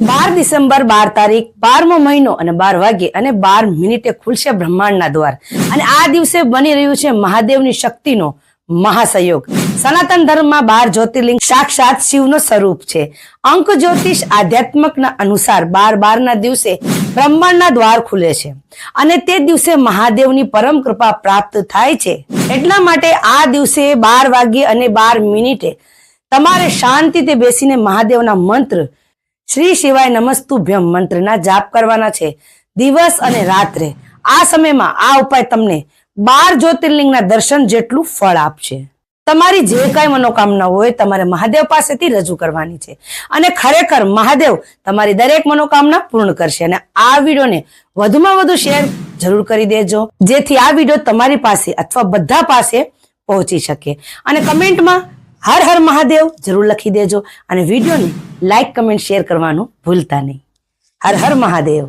બાર December, બાર તારીખ, બારમો મહિનો અને બાર વાગ્યે અને બાર મિનિટે ખુલશે બ્રહ્માંડના દ્વાર. અને આ દિવસે બની રહ્યું છે મહાદેવની શક્તિનો મહાસહયોગ સનાતન ધર્મમાં બાર જ્યોતિર્લિંગ સાક્ષાત શિવનો સ્વરૂપ છે. અંક જ્યોતિષ આધ્યાત્મકના અનુસાર બાર બારના દિવસે બ્રહ્માંડના દ્વાર ખુલે છે. અને તે દિવસે મહાદેવની પરમ કૃપા પ્રાપ્ત થાય છે. એટલા માટે આ દિવસે બાર વાગ્યે અને બાર મિનિટે તમારે શાંતિથી બેસીને મહાદેવના મંત્ર શ્રી શિવાય નમસ્તુભ્યમ મંત્રના જાપ કરવાના છે. દિવસ અને રાત્રે. આ સમયમાં આ ઉપાય તમને બાર જ્યોતિર્લિંગના દર્શન જેટલું ફળ આપશે. તમારી જે કાંઈ મનોકામના હોય તમારે મહાદેવ પાસેથી રજૂ કરવાની છે. અને ખરેખર મહાદેવ તમારી દરેક મનોકામના પૂર્ણ કરશે. અને આ વિડીયોને વધુમાં વધુ શેર જરૂર કરી દેજો. જેથી આ વીડિયો તમારી પાસે અથવા બધા પાસે પહોંચી શકે. અને કમેન્ટમાં હર હર મહાદેવ જરૂર લખી દેજો અને વિડીયોને લાઈક કમેન્ટ શેર કરવાનું ભૂલતા નહીં. હર હર મહાદેવ.